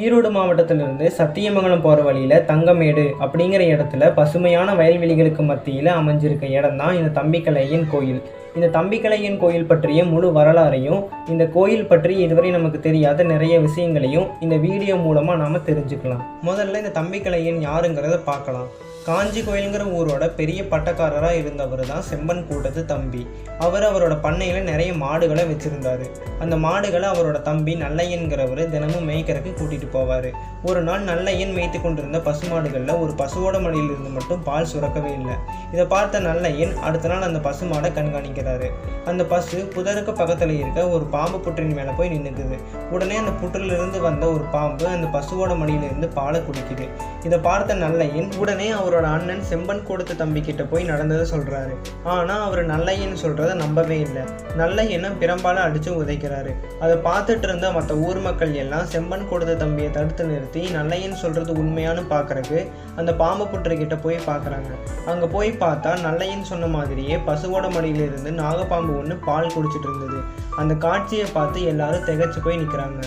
ஈரோடு மாவட்டத்திலிருந்து சத்தியமங்கலம் போகிற வழியில் தங்கமேடு அப்படிங்கிற இடத்துல பசுமையான வயல்வெளிகளுக்கு மத்தியில் அமைஞ்சிருக்க இடம் தான் இந்த தம்பிக்கலையின் கோயில். இந்த தம்பிக்கலையன் கோயில் பற்றிய முழு வரலாறையும் இந்த கோயில் பற்றி இதுவரை நமக்கு தெரியாத நிறைய விஷயங்களையும் இந்த வீடியோ மூலமாக நாம் தெரிஞ்சுக்கலாம். முதல்ல இந்த தம்பிக்கலையன் யாருங்கிறத பார்க்கலாம். காஞ்சி கோயிலுங்கிற ஊரோட பெரிய பட்டக்காரராக இருந்தவர் தான் செம்பன் கூட்டத்து தம்பி. அவர் அவரோட பண்ணையில் நிறைய மாடுகளை வச்சுருந்தார். அந்த மாடுகளை அவரோட தம்பி நல்லையன்கிறவர் தினமும் மேய்க்கிறதுக்கு கூட்டிகிட்டு போவார். ஒரு நாள் நல்லையன் மேய்த்து கொண்டிருந்த பசுமாடுகளில் ஒரு பசுவோட மடியிலிருந்து மட்டும் பால் சுரக்கவே இல்லை. இதை பார்த்த நல்லையன் அடுத்த நாள் அந்த பசுமாடை கண்காணிக்கிறாரு அந்த பசு புதருக்கு பக்கத்தில் இருக்க ஒரு பாம்பு புற்றின் மேலே போய் நின்றுக்குது உடனே அந்த புற்றிலிருந்து வந்த ஒரு பாம்பு அந்த பசுவோட மடியிலிருந்து பாலை குடிக்குது. இதை பார்த்த நல்லையன் உடனே அவரோட அண்ணன் செம்பன் கொடுத்த தம்பி கிட்ட போய் நடந்ததை சொல்றாரு. ஆனா அவர் நல்லையன் சொல்றதை நம்பவே இல்லை. நல்லையனை பிரம்பால அடிச்சு உதைக்கிறாரு. அதை பார்த்துட்டு இருந்த மற்ற ஊர் மக்கள் எல்லாம் செம்பன் கொடுத்த தம்பியை தடுத்து நிறுத்தி நல்லையன் சொல்றது உண்மையானு பாக்குறதுக்கு அந்த பாம்பு புற்று கிட்ட போய் பார்க்குறாங்க அங்க போய் பார்த்தா நல்லையன் சொன்ன மாதிரியே பசுவோட மடியிலிருந்து நாகப்பாம்பு ஒன்று பால் குடிச்சிட்டு இருந்தது. அந்த காட்சியை பார்த்து எல்லாரும் திகைச்சு போய் நிற்கிறாங்க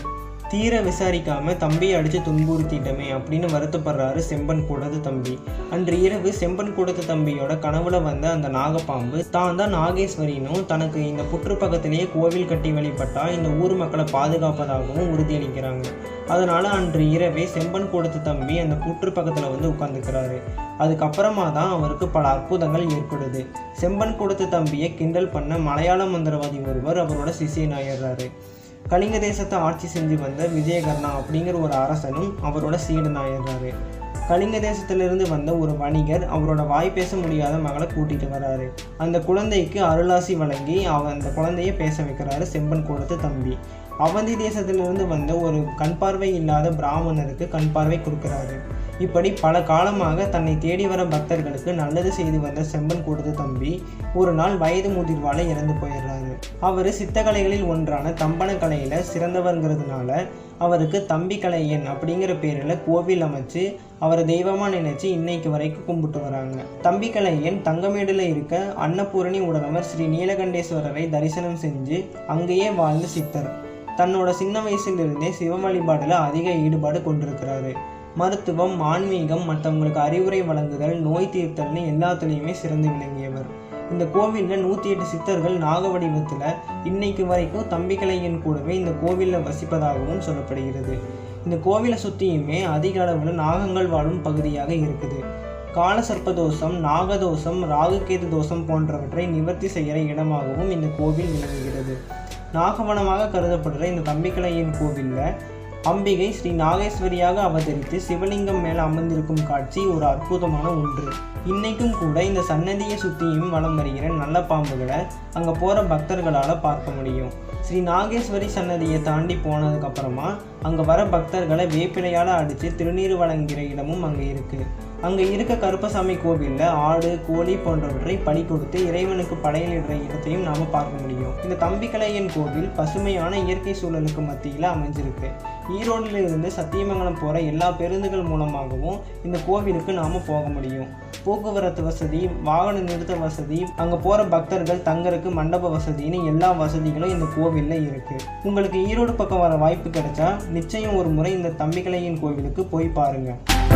தீர விசாரிக்காம தம்பியை அடிச்சு துன்புறுத்திட்டமே அப்படின்னு வருத்தப்படுறாரு செம்பன் கூடது தம்பி. அன்று இரவு செம்பன் கூடது தம்பியோட கனவுல வந்த அந்த நாகப்பாம்பு தான் தான் நாகேஸ்வரினும் தனக்கு இந்த புற்று பக்கத்திலேயே கோவில் கட்டி வழிபட்டா இந்த ஊர் மக்களை பாதுகாப்பதாகவும் உறுதியளிக்கிறாங்க. அதனால அன்று இரவே செம்பன் கூடத்து தம்பி அந்த புற்று பக்கத்துல வந்து உட்காந்துக்கிறாரு அதுக்கப்புறமா தான் அவருக்கு பல அற்புதங்கள் ஏற்படுது. செம்பன் கூடத்து தம்பியை கிண்டல் பண்ண மலையாள மந்திரவாதி ஒருவர் அவரோட சிஷியனாயிடுறாரு கலிங்க தேசத்தை ஆட்சி செஞ்சு வந்த விஜயகர்ணா அப்படிங்கிற ஒரு அரசனும் அவரோட சீடனாயிடுறாரு கலிங்க தேசத்திலிருந்து வந்த ஒரு வணிகர் அவரோட வாய் பேச முடியாத மகளை கூட்டிகிட்டு வராரு. அந்த குழந்தைக்கு அருளாசி வழங்கி அவ அந்த குழந்தைய பேச வைக்கிறாரு செம்பன் கூடத்து தம்பி. அவந்தி தேசத்திலிருந்து வந்த ஒரு கண் பார்வை இல்லாத பிராமணருக்கு கண் பார்வை கொடுக்கிறாரு. இப்படி பல காலமாக தன்னை தேடி வர பக்தர்களுக்கு நல்லது செய்து வந்த செம்பன் கூடத்து தம்பி ஒரு நாள் வயது முதிர்வால இறந்து போயிடுறாரு. அவர் சித்தக்கலைகளில் ஒன்றான தம்பன கலையில சிறந்தவர்ங்கிறதுனால அவருக்கு தம்பி கலையன் அப்படிங்கிற பேரில் கோவில் அமைச்சு அவரை தெய்வமாக நினைச்சு இன்னைக்கு வரைக்கும் கும்பிட்டு வராங்க. தம்பி கலையன் தங்கமேடுல இருக்க அன்னபூரணி உடனவர் ஸ்ரீ நீலகண்டேஸ்வரரை தரிசனம் செஞ்சு அங்கேயே வாழ்ந்த சித்தர். தன்னோட சின்ன வயசிலிருந்தே சிவ வழிபாடில் அதிக ஈடுபாடு கொண்டிருக்கிறாரு. மருத்துவம் ஆன்மீகம் மற்றவங்களுக்கு அறிவுரை வழங்குதல் நோய் தீர்த்தல்னு எல்லாத்துலேயுமே சிறந்து விளங்கியவர். இந்த கோவிலில் நூற்றி எட்டு சித்தர்கள் நாக வடிவத்தில் இன்னைக்கு வரைக்கும் தம்பிக்கலையன் கூடவே இந்த கோவிலில் வசிப்பதாகவும் சொல்லப்படுகிறது. இந்த கோவிலை சுற்றியுமே அதிக அளவில் நாகங்கள் வாழும் பகுதியாக இருக்குது. கால சர்ப்பதோஷம் நாகதோஷம் ராகுகேது தோஷம் போன்றவற்றை நிவர்த்தி செய்கிற இடமாகவும் இந்த கோவில் விளங்குகிறது. நாகவனமாக கருதப்படுற இந்த தம்பிக்கலையின் கோவிலில் அம்பிகை ஸ்ரீ நாகேஸ்வரியாக அவதரித்து சிவலிங்கம் மேலே அமர்ந்திருக்கும் காட்சி ஒரு அற்புதமான ஒன்று. இன்னைக்கும் கூட இந்த சன்னதியை சுற்றியும் வலம் வருகிற நல்ல பாம்புகளை அங்கே போகிற பக்தர்களால் பார்க்க முடியும். ஸ்ரீ நாகேஸ்வரி சன்னதியை தாண்டி போனதுக்கப்புறமா அங்கே வர பக்தர்களை வேப்பிலையால் அடித்து திருநீர் வழங்குகிற இடமும் அங்கே இருக்குது அங்கே இருக்க கருப்பசாமி கோவிலில் ஆடு கோழி போன்றவற்றை பலி கொடுத்து இறைவனுக்கு படையலிடுற இடத்தையும் நாம் பார்க்க முடியும். இந்த தம்பிக்கலையன் கோவில் பசுமையான இயற்கை சூழலுக்கு மத்தியில் அமைஞ்சிருக்கு. ஈரோடில் இருந்து சத்தியமங்கலம் போகிற எல்லா பேருந்துகள் மூலமாகவும் இந்த கோவிலுக்கு நாம் போக முடியும். போக்குவரத்து வசதி வாகன நிறுத்த வசதி அங்கே போகிற பக்தர்கள் தங்கறதுக்கு மண்டப வசதின்னு எல்லா வசதிகளும் இந்த கோவிலில் இருக்குது உங்களுக்கு ஈரோடு பக்கம் வர வாய்ப்பு கிடைச்சா நிச்சயம் ஒரு முறை இந்த தம்பிக்கலையின் கோவிலுக்கு போய் பாருங்கள்